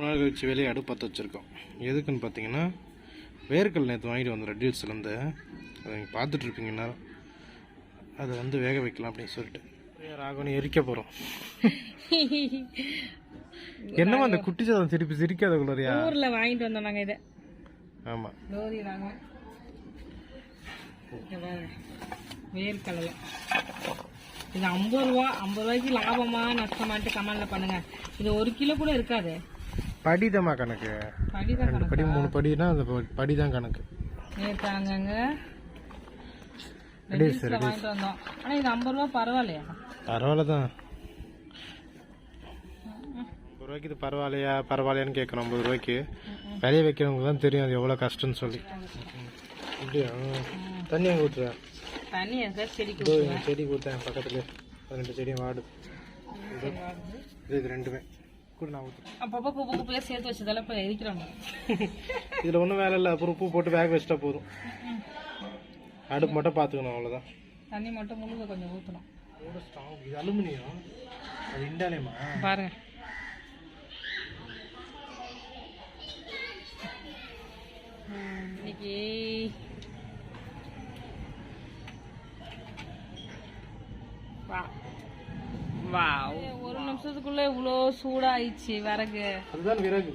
ரொம்ப நாள் கழிச்சு வெளியே அடுப்பு பற்ற வச்சுருக்கோம். எதுக்குன்னு பார்த்தீங்கன்னா வேர்க்கல் நேற்று வாங்கிட்டு வந்தோம் ரெட்டில்ஸ்லேருந்து அதை நீங்கள் பார்த்துட்ருப்பீங்கன்னா அதை வந்து வேக வைக்கலாம் அப்படின்னு சொல்லிட்டு. ராகவனி எரிக்க போகிறோம் என்னமா அந்த குட்டி சாதம் திருப்பி சிரிக்காத குளரியா ஊர்ல வாங்கிட்டு வந்தோம் நாங்க இதை. ஆமாம் லோரி பாருங்க. வேர்க்கடலை. இது ஐம்பது ரூபா ஐம்பது ரூபாய்க்கு லாபமா நஷ்டமாட்டு கமெண்ட்ல பண்ணுங்க. இது ஒரு கிலோ கூட இருக்காது. படிதம்மா கணக்கு. ரெண்டு படி மூணு படினா அந்த படி தான் கணக்கு. நேற்று அங்கங்க ரெடி ரெடில்ஸ்ல வாங்கிட்டு வந்தோம். ஆனா இது ஐம்பது ரூபா பரவாயில்லையா? பரவாயில்ல தான் ஒரு ரூபாய்க்கு இது பரவாயில்லையா பரவாயில்லையான்னு கேட்குறோம் ஐம்பது ரூபாய்க்கு. விளைய வைக்கிறவங்க தான் தெரியும் அது எவ்வளோ கஷ்டம்னு சொல்லி. அப்படியா? தண்ணி அங்கே ஊற்றுறேன் தண்ணி எங்க இந்த செடி ஊற்றேன் பக்கத்துல. பதினெட்டு செடியும் வாடு. இது இது ரெண்டுமே. கூட நான் ஊற்றுறேன் அப்பப்போ குப்பை குப்பையா சேர்த்து வச்சதால இப்ப எரிக்கிறாங்க. இதில் ஒன்றும் வேலை இல்லை. அப்புறம் உப்பு போட்டு வேக வச்சிட்டா போதும். அடுப்பு மட்டும் பார்த்துக்கணும் அவ்வளோதான் தண்ணி மட்டும் முழுக கொஞ்சம் ஊற்றணும் ஸ்ட்ராங் இது அலுமினியம். அது இண்டாலேமா பாருங்க. நிமிஷத்துக்குள்ள இவ்வளோ சூடாயிடுச்சு விறகு. அதுதான் விறகு.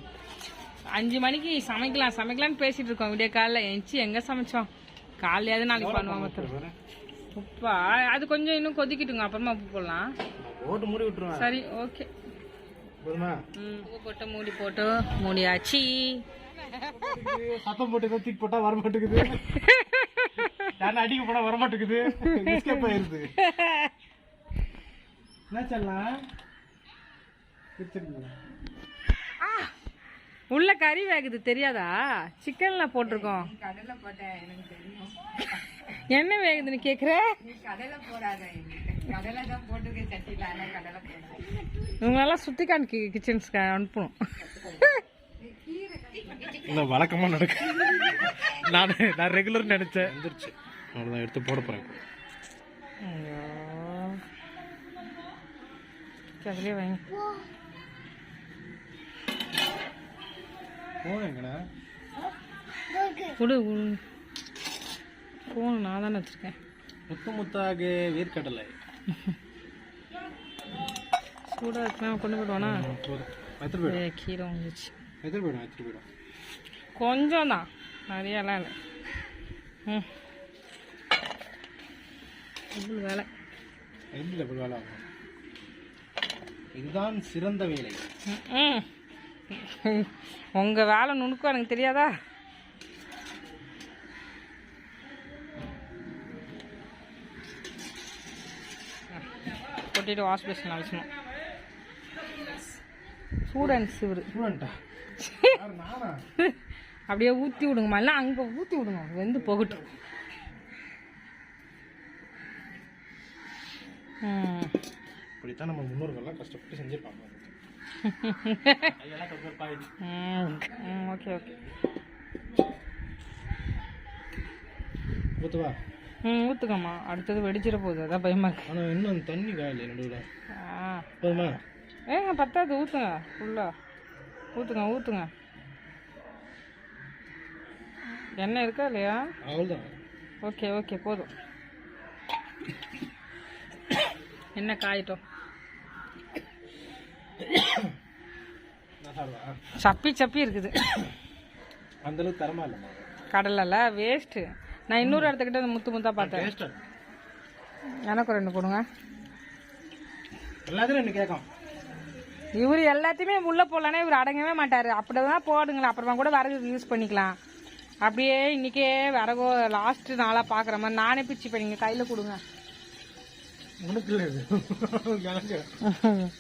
அஞ்சு மணிக்கு சமைக்கலாம் சமைக்கலாம்னு பேசிட்டு இருக்கோம். விடிய காலைல எஞ்சி எங்க சமைச்சோம்? காலையாவது நாளைக்கு மொத்தம். உப்பா அது கொஞ்சம் இன்னும் கொதிக்கிட்டுங்க. அப்புறமா உப்பு போடலாம். போட்டு மூடி விட்டுருவேன். சரி ஓகே. உப்பு போட்டு மூடி போட்டு மூடியாச்சு. சத்தம் போட்டு தூக்கி போட்டா வர மாட்டேங்குது யாரும் அடிக்க போனா வர மாட்டேங்குது எஸ்கேப் ஆயிருது. என்ன சொல்லலாம் உள்ள கறி வேகுது தெரியாதா? சிக்கன்ல போட்டிருக்கோம். என்ன வேகுதுன்னு கேக்குற? இவங்களெல்லாம் சுத்தி காணிக்கு கிச்சன்ஸ்க்கு அனுப்பணும். இல்லை வழக்கமாக நடக்கு. நான் நான் ரெகுலர் நினைச்சேன். வந்துருச்சு. அவ்வளோதான் எடுத்து போட போகிறேன் அதுலயே வைங்க. போன எங்கண்ணா? கொடு ஃபோன் நான் தானே வச்சிருக்கேன். முத்து முத்தாக வேர்க்கடலை. சூடாக இருக்குன்னா கொண்டு போயிடுவானா? போதும் எடுத்துட்டு போயிடும் கீரை வந்துச்சு எடுத்துட்டு போயிடும் எடுத்துட்டு போயிடும் கொஞ்சம் தான். நிறையலாம் இல்லை. ம். இவ்வளோ வேலை? எப்படி வேலை ஆகும்? இதுதான் சிறந்த வேலை. ம். உங்கள் வேலை நுணுக்கம் எனக்கு தெரியாதா? கொட்டிட்டு வாஷ் பேஷன் அழைச்சணும் ஸ்டூடெண்ட் சிவரு ஸ்டூடெண்டா நானா? அப்படியே ஊற்றி விடுங்கம்மா. எல்லாம் அங்கே ஊற்றி விடுங்க. வெந்து போகட்டும். இப்படித்தான் நம்ம முன்னோர்கள்லாம் கஷ்டப்பட்டு செஞ்சிருப்பாங்க. Okay okay. ஊத்துவா? ம் ஊற்றுக்கம்மா அடுத்தது வெடிச்சிட போகுது அதான் பயமா இருக்கு. ஆனால் இன்னும் தண்ணி காயல நடுவில் ஆ. போதுமா? ஏங்க பத்தாது ஊற்றுங்க ஃபுல்லாக ஊற்றுங்க ஊற்றுங்க எண்ணெய் இருக்கா இல்லையா? அவ்வளோதான் ஓகே ஓகே போதும். எண்ணெய் காயட்டும். சப்பி சப்பி இருக்குது. அந்த அளவுக்கு தரமா இல்லைம்மா கடலைல வேஸ்ட்டு நான் இன்னொரு இடத்துக்கிட்ட அந்த முத்து முத்தா பார்த்தேன். எனக்கு ரெண்டு கொடுங்க. எல்லாத்தையும் என்ன கேட்கும் இவர் எல்லாத்தையுமே உள்ள போடலானே இவர் அடங்கவே மாட்டார். அப்படிதான் போடுங்களேன். அப்புறமா கூட விறகு யூஸ் பண்ணிக்கலாம். அப்படியே இன்னைக்கே விறகோ லாஸ்ட் நாளாக பார்க்குற மாதிரி நானே பிச்சு நீங்கள் கையில் கொடுங்க. உனக்கு இல்லை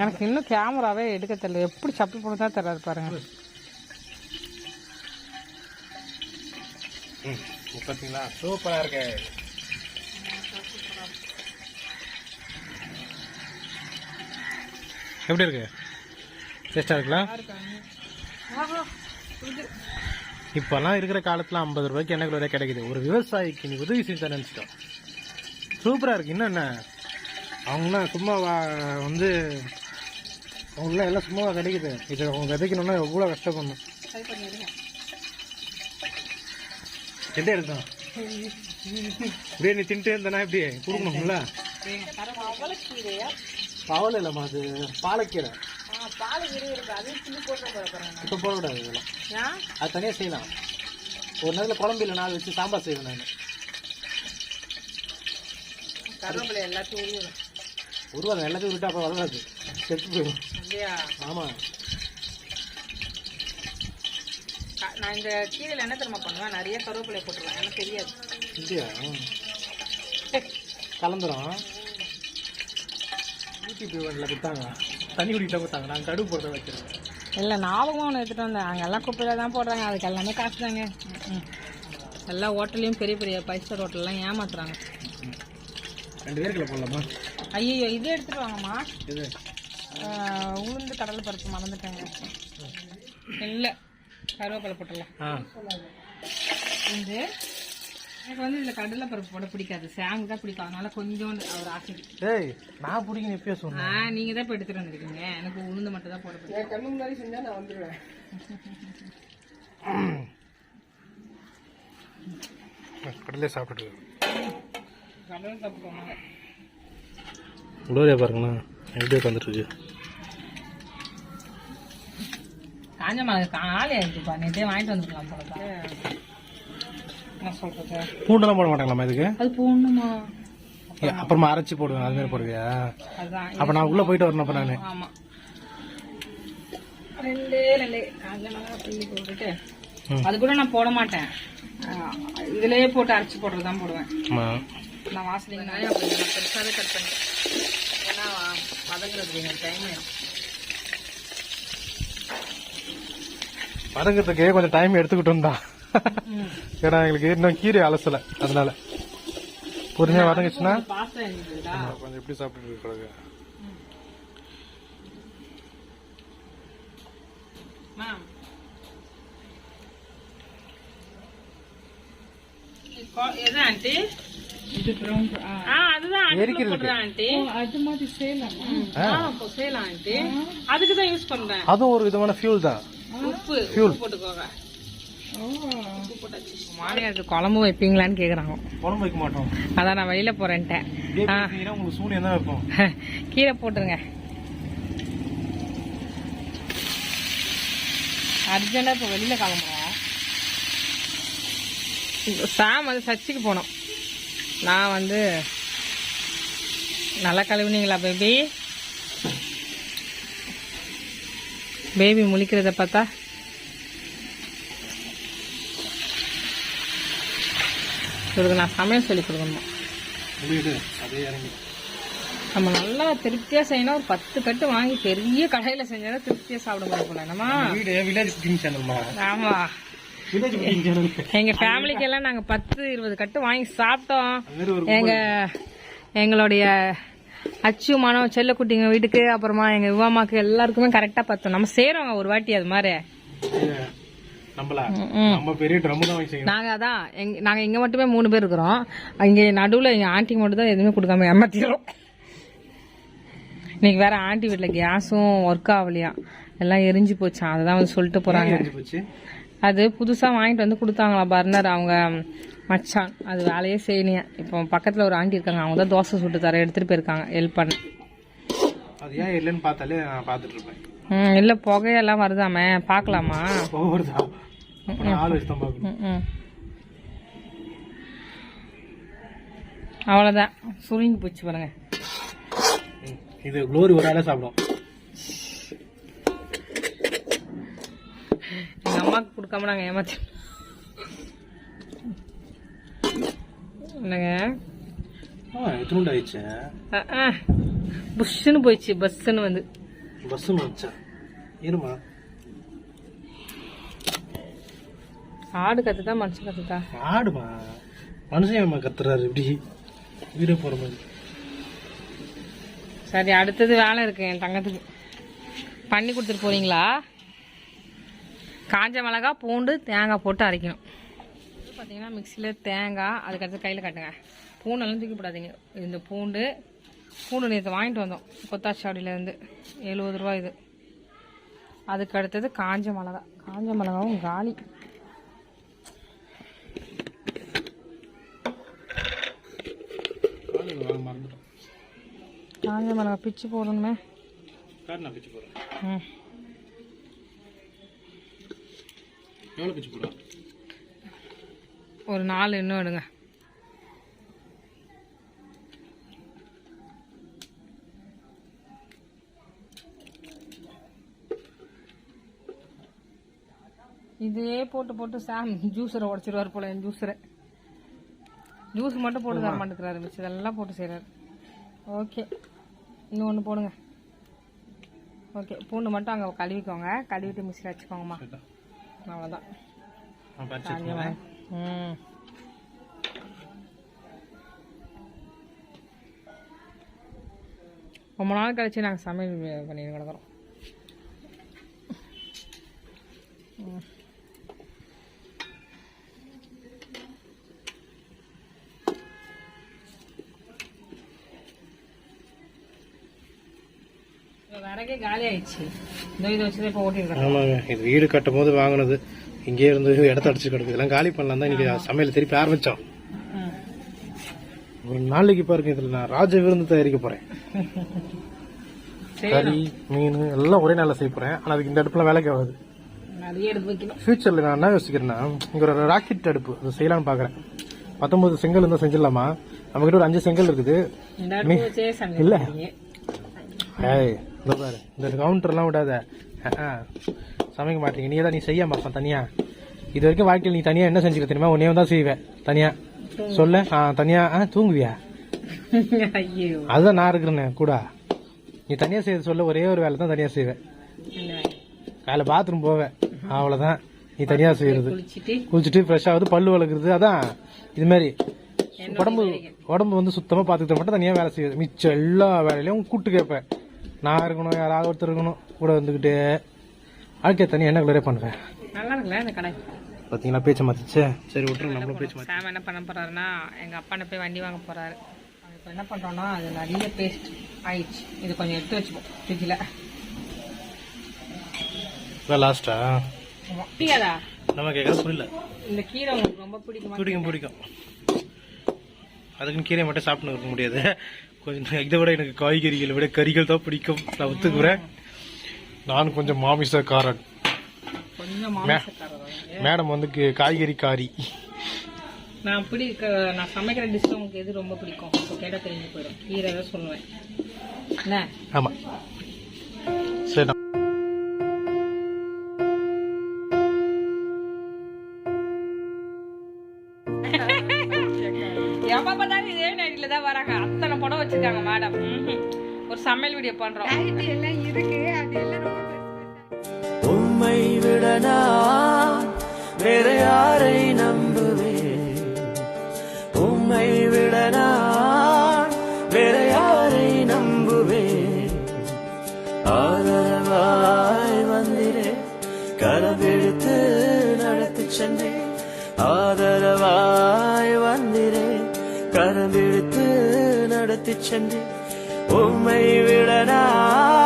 எனக்கு இன்னும் கேமராவே எடுக்க தெரியல. எப்படி சப்பி பண்ண தான் தெரியல பாருங்க. ம் பார்த்தீங்களா சூப்பராக இருக்கு. எப்படி இருக்கு? டேஸ்டாக இருக்குல்ல இப்போல்லாம் இருக்கிற காலத்தில் ஐம்பது ரூபாய்க்கு என்ன கிலோ கிடைக்குது? ஒரு விவசாயிக்கு நீ உதவி செஞ்சு நினச்சிட்டோம் சூப்பராக இருக்கு. இன்னும் என்ன? அவங்களாம் சும்மா வா- வந்து உள்ள எல்லாம் சும்மா கிடைக்குது. இதை அவங்க விதைக்கணும்னா எவ்வளோ கஷ்டப்படணும். சரி பண்ணிடுங்க எந்த எடுத்தான் இப்படியே நீ தின்ட்டு இருந்தனா இப்படி கொடுக்கணும்ல? கீரையா பவல் இல்லைம்மா அது பாலக்கீரை. ஆ பால் இப்போ போடக்கூடாது இதெல்லாம். அது தனியாக செய்யலாம். ஒரு நேரத்தில் குழம்பு இல்லை நாள் வச்சு சாம்பார் செய்வேன் நான். கருவேப்பிலை எல்லாத்தையும் உருவாங்க எல்லாத்தையும் விட்டு அப்புறம் வளராது செத்து போயிடும். ஆமாம் நான் இந்த கீரையில் என்ன தெரியுமா பண்ணுவேன்? நிறைய கருவேப்பிலை போட்டுருவேன். எனக்கு தெரியாது. இல்லையா கலந்துரும். யூடியூப் கொடுத்தாங்க. தண்ணி குடிக்கிட்ட கொடுத்தாங்க. நாங்கள் கடுகு போடுறத வச்சிருக்கோம் இல்லை ஞாபகம் ஒன்று எடுத்துகிட்டு வந்தேன். அங்கே எல்லாம் குப்பையில் தான் போடுறாங்க. அதுக்கு எல்லாமே காசு தாங்க. எல்லா ஹோட்டல்லையும் பெரிய பெரிய ஸ்டார் ஹோட்டல்லாம் ஏமாத்துறாங்க. ரெண்டு பேருக்குள்ள போடலாமா? ஐயோ இது எடுத்துட்டு வாங்கம்மா. உளுந்து கடலை பருப்பு மறந்துட்டாங்க. இல்லை கருவேப்பிலை போட்டுடலாம். ஆ. உளுந்து எனக்கு வந்து இதில் கடலை பருப்பு போட பிடிக்காது. சாங் தான் பிடிக்கும். அதனால கொஞ்சோண்டு அவர் ஆசைக்கு டேய் நான் பிடிக்கணும் எப்பயோ சொன்னேன் ஆ நீங்கள் தான் இப்போ எடுத்துகிட்டு வந்திருக்கீங்க. எனக்கு உளுந்து மட்டும் தான் போட பிடிக்கும். கண்ணு முன்னாடி செஞ்சா நான் வந்துடுவேன் கடலே சாப்பிட்டுட்டு கடலை சாப்பிடுவாங்க குளோரியா பாருங்களேன் எப்படி உட்காந்துட்டு இருக்கு காஞ்ச மிளகு காலி ஆயிடுச்சுப்பா நேற்றே வாங்கிட்டு வந்துருக்கலாம் என்ன பூண்டெல்லாம் போட மாட்டாங்களாம்மா இதுக்கு? அது ஏ, அப்புறமா அரைச்சி போடுவேன். அது மாதிரி போடுவியா அப்போ நான் உள்ளே போயிட்டு வரணும் அப்போ நான். ஆமா. ரெண்டே ரெண்டு. காஞ்ச மிளகா புள்ளி போட்டுட்டு. ம். அது கூட நான் போட மாட்டேன். இதுலயே போட்டு அரைச்சி போடுறது தான் போடுவேன் நான் வாசலிங்க அப்படி நான் பெருசாவே கட் பண்ணிட்டேன். ஏன்னா வதங்குறதுக்கு எனக்கு டைம் ஆயிடும் வதங்கிறதுக்கே கொஞ்சம் டைம் எடுத்துக்கிட்டோம் தான் ஏன்னா எங்களுக்கு இன்னும் கீரை அலசலை அதனால. பொறுமையாக வதங்குச்சுன்னா? கொஞ்சம் எப்படி மேம். எது ஆண்டி? இது ப்ரௌன் ஆ? அதுதான் அடுப்புல போடுறேன் ஆண்டி அது மாதிரி செய்யலாம் ஆ. செய்யலாம் ஆண்டி அதுக்கு தான் யூஸ் பண்றேன். அதுவும் ஒரு விதமான ஃபியூல் தான். உப்பு உப்பு போட்டுக்கோங்க. உப்பு போட்டாச்சு மாமியாருக்கு குழம்பு வைப்பீங்களான்னு கேக்குறாங்க. குழம்பு வைக்க மாட்டோம். அதான் நான் வெளியில போறேன்ட்டேன் உங்களுக்கு சூனியம் தான் வைப்போம் கீரை போட்டுருங்க. அர்ஜென்டா இப்போ வெளியில கிளம்புறோம் சாம் வந்து சர்ச்சுக்கு போனோம். நான் வந்து நல்லா கழுவுனீங்களா பேபி பேபி முழிக்கிறத பார்த்தா? இவருக்கு நான் சமையல் சொல்லி கொடுக்கணுமா? நம்ம நல்லா திருப்தியா செய்யணும். ஒரு பத்து கட்டு வாங்கி பெரிய கடையில செஞ்சா திருப்தியா சாப்பிட முடியும் போல. நம்ம வீடு எங்க ஃபேமிலிக்கு எல்லாம் நாங்க பத்து இருபது கட்டு வாங்கி சாப்பிட்டோம். எங்க எங்களுடைய அச்சு மனம் செல்லக்குட்டிங்க வீட்டுக்கு அப்புறமா எங்க விவாமாக்கு எல்லாருக்குமே கரெக்டா பத்தோம். நம்ம செய்யறோங்க ஒரு வாட்டி அது மாதிரி. நாங்க அதான் நாங்க இங்க மட்டுமே மூணு பேர் இருக்கிறோம். இங்க நடுவுல எங்க ஆண்டிக்கு மட்டும் தான் எதுவுமே கொடுக்காம ஏமாத்திடுறோம். இன்னைக்கு வேற ஆண்டி வீட்டுல கேஸும் ஒர்க் ஆகலையா? எல்லாம் எரிஞ்சு போச்சான் அதுதான் வந்து சொல்லிட்டு போறாங்க. அது புதுசா வாங்கிட்டு வந்து கொடுத்தாங்களா பர்னர் அவங்க மச்சான். அது வேலையே செய்யலையா. இப்போ பக்கத்துல ஒரு ஆண்டி இருக்காங்க. அவங்க தான் தோசை சுட்டு தர எடுத்துட்டு போயிருக்காங்க. ஹெல்ப் பண்ண. அது ஏன் இல்லைன்னு பார்த்தாலே நான் பார்த்துட்டு இருப்பேன். ம் இல்ல புகையெல்லாம் வருதாமே? பார்க்கலாமா. அவ்வளோதான் சுருங்கி போச்சு பாருங்க. இது குளோரி ஒரு ஆளே சாப்பிடும். அம்மாவுக்கு கொடுக்காம நாங்க ஏமாத்தி என்னங்க. புஷ்ஷுன்னு போயிடுச்சு பஸ்ஸுன்னு வந்து. பஸ்ஸு வச்சா இருமா? ஆடு கத்துதா மனுஷன் கத்துதா? ஆடுமா? மனுஷன் கத்துறாரு? இப்படி வீடு போற மாதிரி. சரி அடுத்தது வேலை இருக்கு என் தங்கத்துக்கு. பண்ணி கொடுத்துட்டு போறீங்களா? காஞ்ச மிளகா பூண்டு தேங்காய் போட்டு அரைக்கணும். பார்த்தீங்கன்னா மிக்சியில் தேங்காய் அதுக்கடுத்து கையில் காட்டுங்க. பூண்டெல்லாம் தூக்கி போடாதீங்க. இந்த பூண்டு பூண்டு நேற்று வாங்கிட்டு வந்தோம். கொத்தாச்சாவடியிலேருந்து எழுபது ரூபா இது. அதுக்கு அடுத்தது காஞ்ச மிளகா. காஞ்ச மிளகாவும் காலி. காஞ்ச மிளகா பிச்சு போடணுமே. பிச்சு போடுறேன். ம் எவ்வளோ பிச்சு போடுறேன் ஒரு நாலு இன்னும் எடுங்க. இதே போட்டு போட்டு சாம் ஜூஸரை உடச்சிருவார் போல என் ஜூஸரை ஜூஸ் மட்டும் போட்டு தர மாட்டேங்கிறாரு மிச்சம். இதெல்லாம் போட்டு செய்கிறாரு ஓகே இன்னும் ஒன்று போடுங்க. ஓகே பூண்டு மட்டும் அங்கே கழுவிக்கோங்க. கழுவிட்டு மிக்சியில் வச்சுக்கோங்கம்மா. அவ்வளோதான். ம் ரொம்ப நாள் கழிச்சு நாங்கள் சமையல் பண்ணிட்டு கிடக்குறோம் ம். காலி ஆயிடுச்சு. ஆமாங்க. இது வீடு கட்டும் போது வாங்கினது. இங்கே இருந்து இடத்த அடிச்சு கிடக்கு இதெல்லாம் காலி பண்ணலாம் தான் இன்னைக்கு சமையல் திருப்பி ஆரம்பிச்சோம். ஒரு நாளைக்கு பாருங்க இதுல நான் ராஜ விருந்து தயாரிக்க போறேன். கறி மீன் எல்லாம் ஒரே நாளில் செய்ய போறேன். ஆனா அதுக்கு இந்த அடுப்புலாம் வேலைக்கு ஆகாது. ஃபியூச்சர்ல நான் என்ன யோசிக்கிறேன்னா இங்க ஒரு ராக்கெட் அடுப்பு அதை செய்யலாம்னு பாக்குறேன். பத்தொன்பது செங்கல் இருந்தா செஞ்சிடலாமா? நம்ம கிட்ட ஒரு அஞ்சு செங்கல் இருக்குது. இல்ல. பாரு இந்த கவுண்டர்லாம் விடாத. சமைக்க மாட்டீங்க. நீ தான் நீ செய்ய மாட்டான் தனியா. இது வரைக்கும் வாழ்க்கையில் நீ தனியா என்ன செஞ்சுக்க தெரியுமா? உன்னையும் தான் செய்வேன். தனியா. சொல்லு. ஆ தனியா. ஆ தூங்குவியா? அதுதான் நான் இருக்கிறேனே கூட. நீ தனியா செய்ய சொல்ல. ஒரே ஒரு வேலை தான் தனியா செய்வேன்? காலை பாத்ரூம் போவேன். அவ்வளவுதான். நீ தனியா செய்யறது. குளிச்சிட்டு? ஃப்ரெஷ் ஆகுது பல்லு வளர்க்குறது அதான். இது மாதிரி உடம்பு உடம்பு வந்து சுத்தமா பாத்துக்கிட்ட மட்டும் தனியா வேலை செய்யுது மிச்சம் எல்லா வேலையிலயும் கூட்டு கேட்பேன். நான் இருக்கணும் யாராவது ஒருத்தர் இருக்கணும் கூட வந்துகிட்டு வாழ்க்கை தனியா என்ன கலரே பண்ணுவேன் நல்லா இருக்குல்ல இந்த கடை? பாத்தீங்களா பேச்ச மாத்திச்சே சரி விட்டுருங்க நம்மளும் பேச்சு மாத்தி. சாம் என்ன பண்ண போறாருன்னா எங்க அப்பா போய் வண்டி வாங்க போறாரு. இப்போ என்ன பண்றோம்னா அது நிறைய பேஸ்ட் ஆயிடுச்சு. இது கொஞ்சம் எடுத்து வச்சுப்போம் ஃப்ரிட்ஜில் லாஸ்டா பிடிக்காதா? நம்ம கேட்கறது புரியல. இந்த கீரை உங்களுக்கு ரொம்ப பிடிக்குமா? பிடிக்கும் பிடிக்கும். அதுக்குன்னு கீரை மட்டும் சாப்பிட்டு இருக்க முடியாது. கொஞ்சம் இதை விட எனக்கு காய்கறிகளை விட கறிகள் தான் பிடிக்கும். நான் ஒத்துக்குறேன். நான் கொஞ்சம் மாமிசக்காரன். மேடம் வந்து காய்கறி காரி நான் பிடி க- நான் சமைக்கிற டிஷ் உங்களுக்கு எது ரொம்ப பிடிக்கும்? இப்போ கேட்டால் தெரிஞ்சு போயிடும். கீரை தான் சொல்லுவேன். என்ன? ஆமா. சரி வச்சிருக்காங்க மேடம் ஒரு சமையல் வீடியோ பண்றோம். உம்மை விட நான் வேற யாரை சென்று உம்மை விட நான்